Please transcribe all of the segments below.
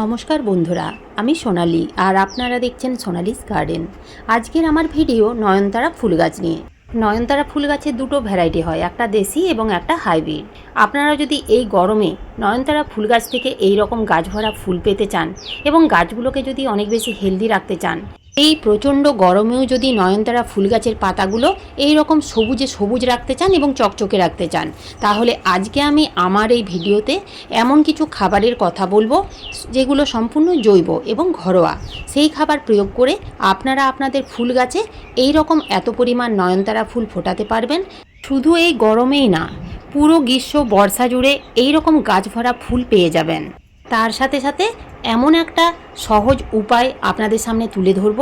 নমস্কার বন্ধুরা, আমি সোনালি আর আপনারা দেখছেন সোনালিস গার্ডেন। আজকের আমার ভিডিও নয়নতারা ফুল গাছ নিয়ে। নয়নতারা ফুল গাছের দুটো ভ্যারাইটি হয়, একটা দেশি এবং একটা হাইব্রিড। আপনারা যদি এই গরমে নয়নতারা ফুল গাছ থেকে এই রকম গাছ ভরা ফুল পেতে চান এবং গাছগুলোকে যদি অনেক বেশি হেলদি রাখতে চান এই প্রচণ্ড গরমেও যদি নয়নতারা ফুল গাছের পাতাগুলো এই রকম সবুজে সবুজ রাখতে চান এবং চকচকে রাখতে চান, তাহলে আজকে আমি আমার এই ভিডিওতে এমন কিছু খাবারের কথা বলব, যেগুলো সম্পূর্ণ জৈব এবং ঘরোয়া। সেই খাবার প্রয়োগ করে আপনারা আপনাদের ফুল গাছে এই রকম এত পরিমাণ নয়নতারা ফুল ফোটাতে পারবেন। শুধু এই গরমেই না, পুরো গ্রীষ্ম, বর্ষা জুড়ে এই রকম গাছ ভরা ফুল পেয়ে যাবেন। তার সাথে সাথে এমন একটা সহজ উপায় আপনাদের সামনে তুলে ধরব।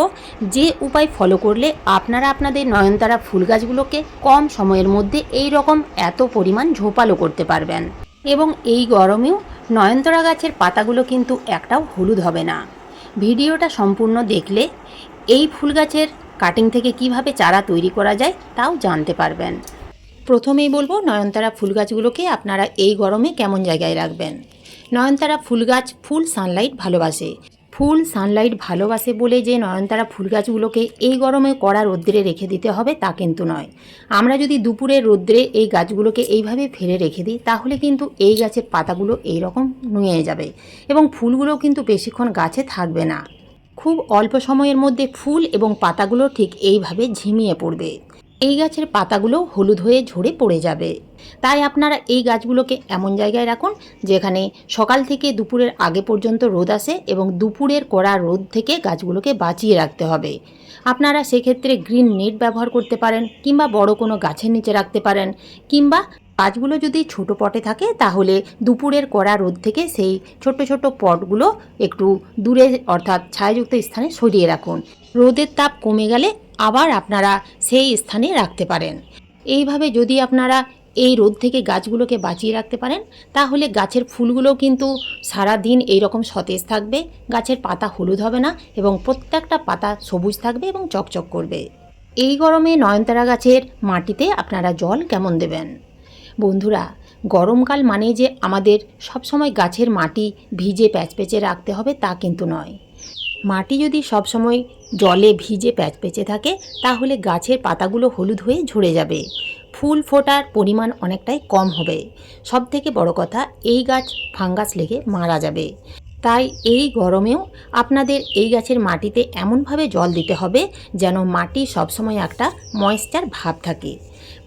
যে উপায় ফলো করলে আপনারা আপনাদের নয়নতারা ফুল গাছগুলোকে কম সময়ের মধ্যে এই রকম এত পরিমাণ ঝোপালো করতে পারবেন। এবং এই গরমেও নয়নতারা গাছের পাতাগুলো কিন্তু একটাও হলুদ হবে না। ভিডিওটা সম্পূর্ণ দেখলে এই ফুল গাছের কাটিং থেকে কীভাবে চারা তৈরি করা যায় তাও জানতে পারবেন। প্রথমেই বলব, নয়নতারা ফুল গাছগুলোকে আপনারা এই গরমে কেমন জায়গায় রাখবেন? নয়নতারা ফুল গাছ ফুল সানলাইট ভালোবাসে। ফুল সানলাইট ভালোবাসে বলে যে নয়নতারা ফুল গাছগুলোকে এই গরমে কড়া রোদ্রে রেখে দিতে হবে তা কিন্তু নয়। আমরা যদি দুপুরে রোদ্রে এই গাছগুলোকে এইভাবে ফেলে রেখে দিই, তাহলে কিন্তু এই গাছের পাতাগুলো এই রকম নুয়ে যাবে এবং ফুলগুলো কিন্তু বেশিক্ষণ গাছে থাকবে না। খুব অল্প সময়ের মধ্যে ফুল এবং পাতাগুলো ঠিক এইভাবে ঝিমিয়ে পড়বে। এই গাছের পাতাগুলো হলুদ হয়ে ঝরে পড়ে যাবে। তাই আপনারা এই গাছগুলোকে এমন জায়গায় রাখুন যেখানে সকাল থেকে দুপুরের আগে পর্যন্ত রোদ আসে এবং দুপুরের কড়া রোদ থেকে গাছগুলোকে বাঁচিয়ে রাখতে হবে। আপনারা সেক্ষেত্রে গ্রিন নেট ব্যবহার করতে পারেন কিংবা বড় কোনো গাছের নিচে রাখতে পারেন কিংবা গাছগুলো যদি ছোট পটে থাকে তাহলে দুপুরের কড়া রোদ থেকে সেই ছোট ছোট পটগুলো একটু দূরে অর্থাৎ ছায়াযুক্ত স্থানে সরিয়ে রাখুন। রোদের তাপ কমে গেলে আবার আপনারা সেই স্থানে রাখতে পারেন। এইভাবে যদি আপনারা এই রোদ থেকে গাছগুলোকে বাঁচিয়ে রাখতে পারেন, তাহলে গাছের ফুলগুলো কিন্তু সারা দিন এইরকম সতেজ থাকবে, গাছের পাতা হলুদ হবে না এবং প্রত্যেকটা পাতা সবুজ থাকবে এবং চকচক করবে। এই গরমে নয়নতারা গাছের মাটিতে আপনারা জল কেমন দেবেন? বন্ধুরা, গরমকাল মানে যে আমাদের সবসময় গাছের মাটি ভিজে প্যাচপেচে রাখতে হবে তা কিন্তু নয়। মাটি যদি সবসময় জলে ভিজে প্যাচপেচে থাকে, তাহলে গাছের পাতাগুলো হলুদ হয়ে ঝরে যাবে। ফুল ফোটার পরিমাণ অনেকটাই কম হবে। সব থেকে বড় কথা, এই গাছ ফাঙ্গাস লেগে মারা যাবে। তাই এই গরমেও আপনাদের এই গাছের মাটিতে এমনভাবে জল দিতে হবে যেন মাটি সবসময় একটা ময়েশ্চার ভাব থাকে।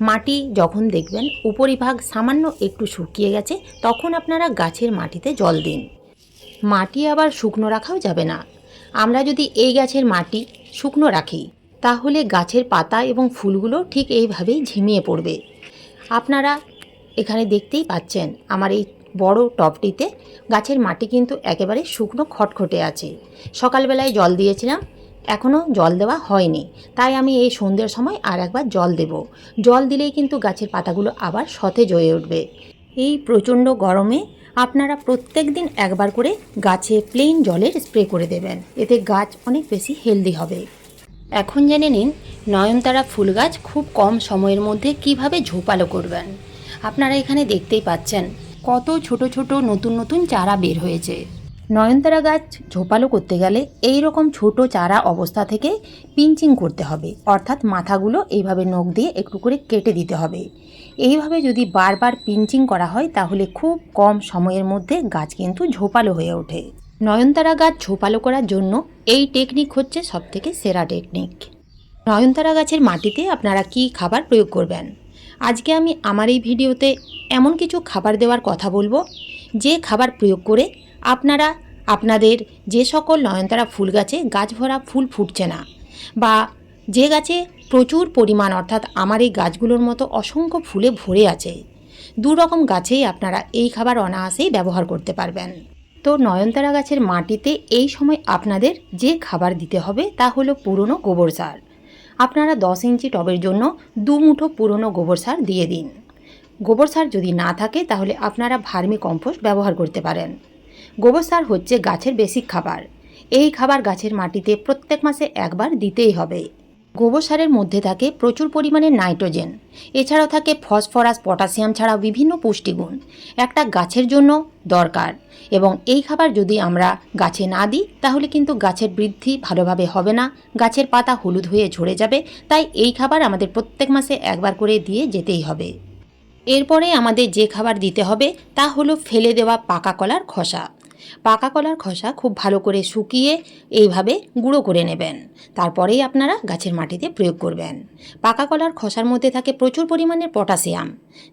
মাটি যখন দেখবেন উপরিভাগ সামান্য একটু শুকিয়ে গেছে, তখন আপনারা গাছের মাটিতে জল দিন। মাটি আবার শুকনো রাখাও যাবে না। আমরা যদি এই গাছের মাটি শুকনো রাখি তাহলে গাছের পাতা এবং ফুলগুলো ঠিক এইভাবেই ঝিমিয়ে পড়বে। আপনারা এখানে দেখতেই পাচ্ছেন, আমার এই বড় টবটিতে গাছের মাটি কিন্তু একেবারে শুকনো খটখটে আছে। সকালবেলায় জল দিয়েছিলাম, এখনও জল দেওয়া হয়নি। তাই আমি এই সন্ধ্যের সময় আর একবার জল দেব। জল দিলেই কিন্তু গাছের পাতাগুলো আবার সতেজ হয়ে উঠবে। এই প্রচণ্ড গরমে আপনারা প্রত্যেক দিন একবার করে গাছে প্লেন জলের স্প্রে করে দেবেন। এতে গাছ অনেক বেশি হেলদি হবে। এখন জেনে নিন নয়নতারা ফুল গাছ খুব কম সময়ের মধ্যে কীভাবে ঝোপালো করবেন। আপনারা এখানে দেখতেই পাচ্ছেন কত ছোট ছোট নতুন নতুন চারা বের হয়েছে। নয়নতারা গাছ ঝোপালো করতে গেলে এই রকম ছোট চারা অবস্থা থেকে পিঞ্চিং করতে হবে, অর্থাৎ মাথাগুলো এইভাবে নখ দিয়ে একটু করে কেটে দিতে হবে। এইভাবে যদি বারবার পিঞ্চিং করা হয়, তাহলে খুব কম সময়ের মধ্যে গাছ কিন্তু ঝোপালো হয়ে ওঠে। নয়নতারা গাছ ঝোপালো করার জন্য এই টেকনিক হচ্ছে সবথেকে সেরা টেকনিক নয়নতারা গাছের মাটিতে আপনারা কি খাবার প্রয়োগ করবেন? আজকে আমি আমার এই ভিডিওতে এমন কিছু খাবার দেওয়ার কথা বলব, যে খাবার প্রয়োগ করে আপনারা, আপনাদের যে সকল নয়নতারা ফুল গাছে গাছ ভরা ফুল ফুটছে না, বা যে গাছে প্রচুর পরিমাণ অর্থাৎ আমার এই গাছগুলোর মতো অসংখ্য ফুলে ভরে আছে, দু রকম গাছেই আপনারা এই খাবার অনায়াসেই ব্যবহার করতে পারবেন। তো নয়নতারা গাছের মাটিতে এই সময় আপনাদের যে খাবার দিতে হবে তা হলো পুরনো গোবর সার। আপনারা দশ ইঞ্চি টবের জন্য দু মুঠো পুরনো গোবর সার দিয়ে দিন। গোবর সার যদি না থাকে তাহলে আপনারা ভার্মি কম্পোস্ট ব্যবহার করতে পারেন। গোবর সার হচ্ছে গাছের বেসিক খাবার। এই খাবার গাছের মাটিতে প্রত্যেক মাসে একবার দিতেই হবে। গোবর সারের মধ্যে থাকে প্রচুর পরিমাণে নাইট্রোজেন। এছাড়াও থাকে ফসফরাস, পটাশিয়াম ছাড়া বিভিন্ন পুষ্টিগুণ। একটা গাছের জন্য দরকার এবং এই খাবার যদি আমরা গাছে না দিই, তাহলে কিন্তু গাছের বৃদ্ধি ভালোভাবে হবে না। গাছের পাতা হলুদ হয়ে ঝরে যাবে, তাই এই খাবার আমাদের প্রত্যেক মাসে একবার করে দিয়ে যেতেই হবে। এরপরে আমাদের যে খাবার দিতে হবে, তা হলো ফেলে দেওয়া পাকা কলার খোসা। পাকা কলার খোসা খুব ভালো করে শুকিয়ে এইভাবে গুঁড়ো করে নেবেন। তারপরেই আপনারা গাছের মাটিতে প্রয়োগ করবেন। পাকা কলার খসার মধ্যে থাকে প্রচুর পরিমাণে পটাশিয়াম,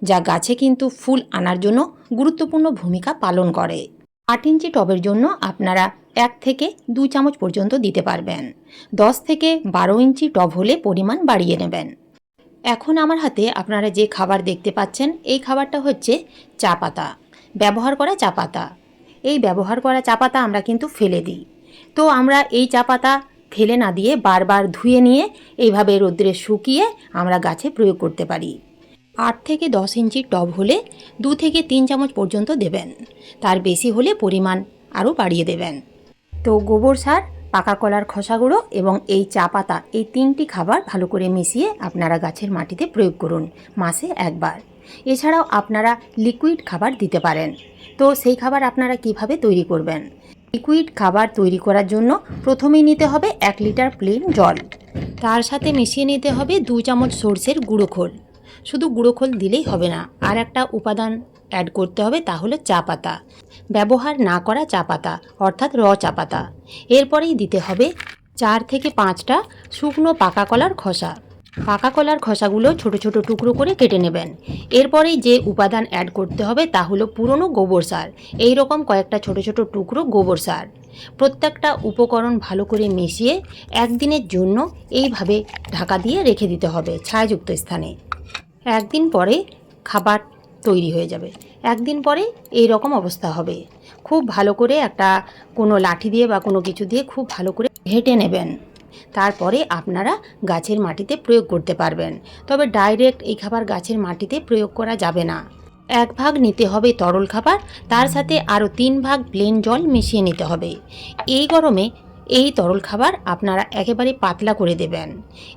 যা গাছে কিন্তু ফুল আনার জন্য গুরুত্বপূর্ণ ভূমিকা পালন করে। আট ইঞ্চি টবের জন্য আপনারা এক থেকে দুই চামচ পর্যন্ত দিতে পারবেন। দশ থেকে বারো ইঞ্চি টব হলে পরিমাণ বাড়িয়ে নেবেন। এখন আমার হাতে আপনারা যে খাবার দেখতে পাচ্ছেন, এই খাবারটা হচ্ছে চা পাতা। ব্যবহার করা চা পাতা। এই ব্যবহার করা চা পাতা আমরা কিন্তু ফেলে দিই। তো আমরা এই চা পাতা ফেলে না দিয়ে বারবার ধুয়ে নিয়ে এইভাবে রোদ্রে শুকিয়ে আমরা গাছে প্রয়োগ করতে পারি। আট থেকে দশ ইঞ্চি টব হলে দু থেকে তিন চামচ পর্যন্ত দেবেন। তার বেশি হলে পরিমাণ আরও বাড়িয়ে দেবেন। তো গোবর সার, পাকা কলার খোসা গুঁড়ো এবং এই চা পাতা এই তিনটি খাবার ভালো করে মিশিয়ে আপনারা গাছের মাটিতে প্রয়োগ করুন মাসে একবার। এছাড়াও আপনারা লিকুইড খাবার দিতে পারেন। তো সেই খাবার আপনারা কীভাবে তৈরি করবেন? লিকুইড খাবার তৈরি করার জন্য প্রথমেই নিতে হবে এক লিটার প্লেন জল। তার সাথে মিশিয়ে নিতে হবে দু চামচ সর্ষের গুঁড়ো খোল। শুধু গুঁড়ো খোল দিলেই হবে না, আর একটা উপাদান অ্যাড করতে হবে তা হলো চা পাতা। ব্যবহার না করা চা পাতা, অর্থাৎ র চা পাতা। এরপরেই দিতে হবে চার থেকে পাঁচটা শুকনো পাকা কলার খোসা। পাকা কলার খোসাগুলো ছোট ছোট টুকরো করে কেটে নেবেন। এরপরেই যে উপাদান অ্যাড করতে হবে তা হলো পুরনো গোবর সার। এই রকম কয়েকটা ছোট ছোট টুকরো গোবর সার। প্রত্যেকটা উপকরণ ভালো করে মিশিয়ে একদিনের জন্য এইভাবে ঢাকা দিয়ে রেখে দিতে হবে ছায়াযুক্ত স্থানে। একদিন পরে খাবার তৈরি হয়ে যাবে। একদিন পরে এই রকম অবস্থা হবে। খুব ভালো করে একটা কোনো লাঠি দিয়ে বা কোনো কিছু দিয়ে খুব ভালো করে ঘেটে নেবেন। তারপরে আপনারা গাছের মাটিতে প্রয়োগ করতে পারবেন। তবে ডাইরেক্ট এই খাবার গাছের মাটিতে প্রয়োগ করা যাবে না। এক ভাগ নিতে হবে তরল খাবার, তার সাথে আরও তিন ভাগ প্লেন জল মিশিয়ে নিতে হবে। এই গরমে এই তরল খাবার আপনারা একেবারে পাতলা করে দেবেন।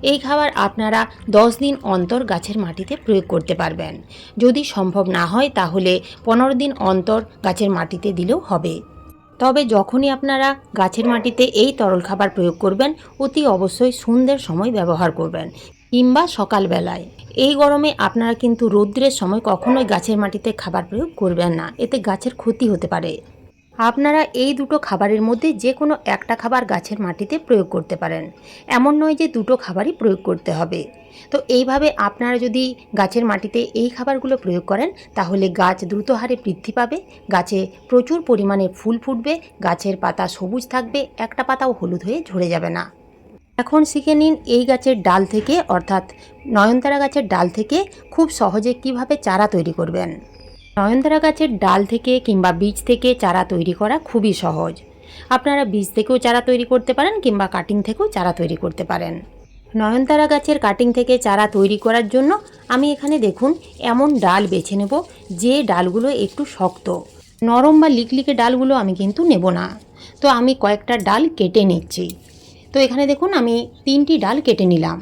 এই খাবার আপনারা দশ দিন অন্তর গাছের মাটিতে প্রয়োগ করতে পারবেন। যদি সম্ভব না হয় তাহলে পনেরো দিন অন্তর গাছের মাটিতে দিলেও হবে। তবে যখনই আপনারা গাছের মাটিতে এই তরল খাবার প্রয়োগ করবেন, অতি অবশ্যই সন্ধ্যের সময় ব্যবহার করবেন কিংবা সকালবেলায়। এই গরমে আপনারা কিন্তু রৌদ্রের সময় কখনোই গাছের মাটিতে খাবার প্রয়োগ করবেন না। এতে গাছের ক্ষতি হতে পারে। আপনারা এই দুটো খাবারের মধ্যে যে কোনো একটা খাবার গাছের মাটিতে প্রয়োগ করতে পারেন। এমন নয় যে দুটো খাবারই প্রয়োগ করতে হবে। তো এইভাবে আপনারা যদি গাছের মাটিতে এই খাবারগুলো প্রয়োগ করেন, তাহলে গাছ দ্রুত হারে বৃদ্ধি পাবে, গাছে প্রচুর পরিমাণে ফুল ফুটবে, গাছের পাতা সবুজ থাকবে, একটা পাতাও হলুদ হয়ে ঝরে যাবে না। এখন শিখে নিন এই গাছের ডাল থেকে, অর্থাৎ নয়নতারা গাছের ডাল থেকে, খুব সহজে কীভাবে চারা তৈরি করবেন। নয়নতারা গাছের ডাল থেকে কিংবা বীজ থেকে চারা তৈরি করা খুবই সহজ। আপনারা বীজ থেকেও চারা তৈরি করতে পারেন কিংবা কাটিং থেকেও চারা তৈরি করতে পারেন। নয়নতারা গাছের কাটিং থেকে চারা তৈরি করার জন্য আমি এখানে দেখুন এমন ডাল বেছে নেব যে ডালগুলো একটু শক্ত। নরম বা লিকলিকে ডালগুলো আমি কিন্তু নেব না। তো আমি কয়েকটা ডাল কেটে নিচ্ছি। তো এখানে দেখুন আমি তিনটি ডাল কেটে নিলাম।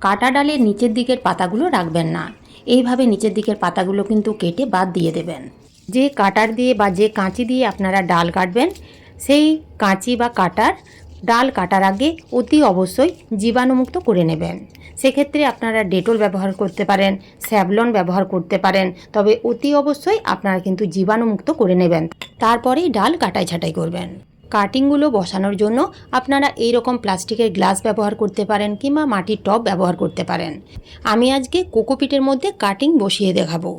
কাটা ডালের নিচের দিকের পাতাগুলো রাখবেন না। এইভাবে নিচের দিকের পাতাগুলো কিন্তু কেটে বাদ দিয়ে দেবেন। যে কাটার দিয়ে বা যে কাঁচি দিয়ে আপনারা ডাল কাটবেন, সেই কাঁচি বা কাটার ডাল কাটার আগে অতি অবশ্যই জীবাণুমুক্ত করে নেবেন। সেক্ষেত্রে আপনারা ডেটল ব্যবহার করতে পারেন, স্যাভলন ব্যবহার করতে পারেন, তবে অতি অবশ্যই আপনারা কিন্তু জীবাণুমুক্ত করে নেবেন। তারপরেই ডাল কাটাই ছাটাই করবেন। কাটিংগুলো বসানোর জন্য আপনারা এই রকম প্লাস্টিকের গ্লাস ব্যবহার করতে পারেন কিংবা মাটির টব ব্যবহার করতে পারেন। আমি আজকে কোকোপিটের মধ্যে কাটিং বসিয়ে দেখাবো।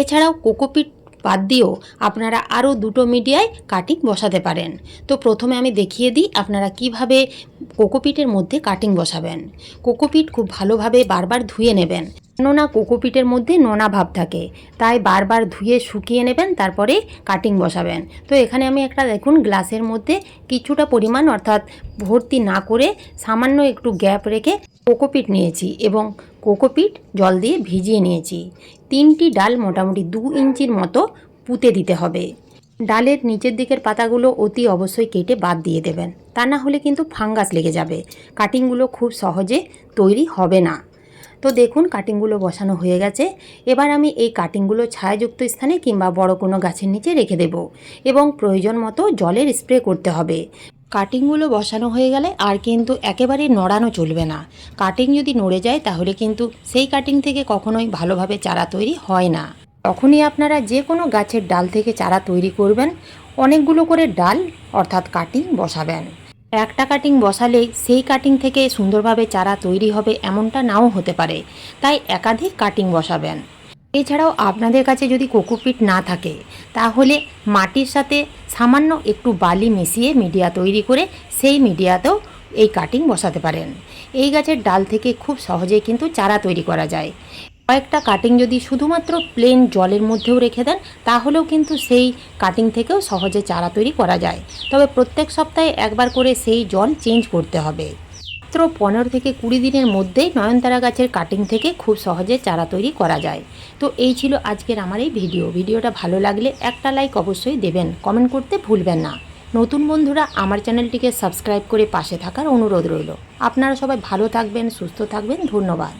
এছাড়াও কোকোপিট বাদ দিয়েও আপনারা আরও দুটো মিডিয়ায় কাটিং বসাতে পারেন। তো প্রথমে আমি দেখিয়ে দিই আপনারা কীভাবে কোকোপিটের মধ্যে কাটিং বসাবেন। কোকোপিট খুব ভালোভাবে বারবার ধুয়ে নেবেন। কেননা কোকোপিটের মধ্যে নোনা ভাব থাকে। তাই বারবার ধুয়ে শুকিয়ে নেবেন, তারপরে কাটিং বসাবেন। তো এখানে আমি একটা দেখুন গ্লাসের মধ্যে কিছুটা পরিমাণ অর্থাৎ ভর্তি না করে সামান্য একটু গ্যাপ রেখে কোকোপিট নিয়েছি এবং কোকোপিট জল দিয়ে ভিজিয়ে নিয়েছি। তিনটি ডাল মোটামুটি দু ইঞ্চির মতো পুঁতে দিতে হবে। ডালের নিচের দিকের পাতাগুলো অতি অবশ্যই কেটে বাদ দিয়ে দেবেন। তা না হলে কিন্তু ফাঙ্গাস লেগে যাবে। কাটিংগুলো খুব সহজে তৈরি হবে না। তো দেখুন কাটিংগুলো বসানো হয়ে গেছে। এবার আমি এই কাটিংগুলো ছায়াযুক্ত স্থানে কিংবা বড় কোনো গাছের নিচে রেখে দেব এবং প্রয়োজন মতো জলের স্প্রে করতে হবে। কাটিংগুলো বসানো হয়ে গেলে আর কিন্তু একেবারে নড়ানো চলবে না। কাটিং যদি নড়ে যায়, তাহলে কিন্তু সেই কাটিং থেকে কখনোই ভালোভাবে চারা তৈরি হয় না। তখনই আপনারা যে কোনো গাছের ডাল থেকে চারা তৈরি করবেন। অনেকগুলো করে ডাল, অর্থাৎ কাটিং বসাবেন। একটা কাটিং বসালে সেই কাটিং থেকে সুন্দরভাবে চারা তৈরি হবে এমনটা নাও হতে পারে, তাই একাধিক কাটিং বসাবেন। এছাড়াও আপনাদের কাছে যদি কোকোপিট না থাকে, তাহলে মাটির সাথে সামান্য একটু বালি মিশিয়ে মিডিয়া তৈরি করে সেই মিডিয়াতেও এই কাটিং বসাতে পারেন। এই গাছের ডাল থেকে খুব সহজেই কিন্তু চারা তৈরি করা যায়। কয়েকটা কাটিং যদি শুধুমাত্র প্লেন জলের মধ্যেও রেখে দেন, তাহলেও কিন্তু সেই কাটিং থেকেও সহজে চারা তৈরি করা যায়। তবে প্রত্যেক সপ্তাহে একবার করে সেই জল চেঞ্জ করতে হবে। মাত্র পনেরো থেকে কুড়ি দিনের মধ্যেই নয়নতারা গাছের কাটিং থেকে খুব সহজে চারা তৈরি করা যায়। তো এই ছিল আজকের আমার এই ভিডিও ভিডিওটা ভালো লাগলে একটা লাইক অবশ্যই দেবেন। কমেন্ট করতে ভুলবেন না। নতুন বন্ধুরা, আমার চ্যানেলটিকে সাবস্ক্রাইব করে পাশে থাকার অনুরোধ রইল। আপনারা সবাই ভালো থাকবেন, সুস্থ থাকবেন। ধন্যবাদ।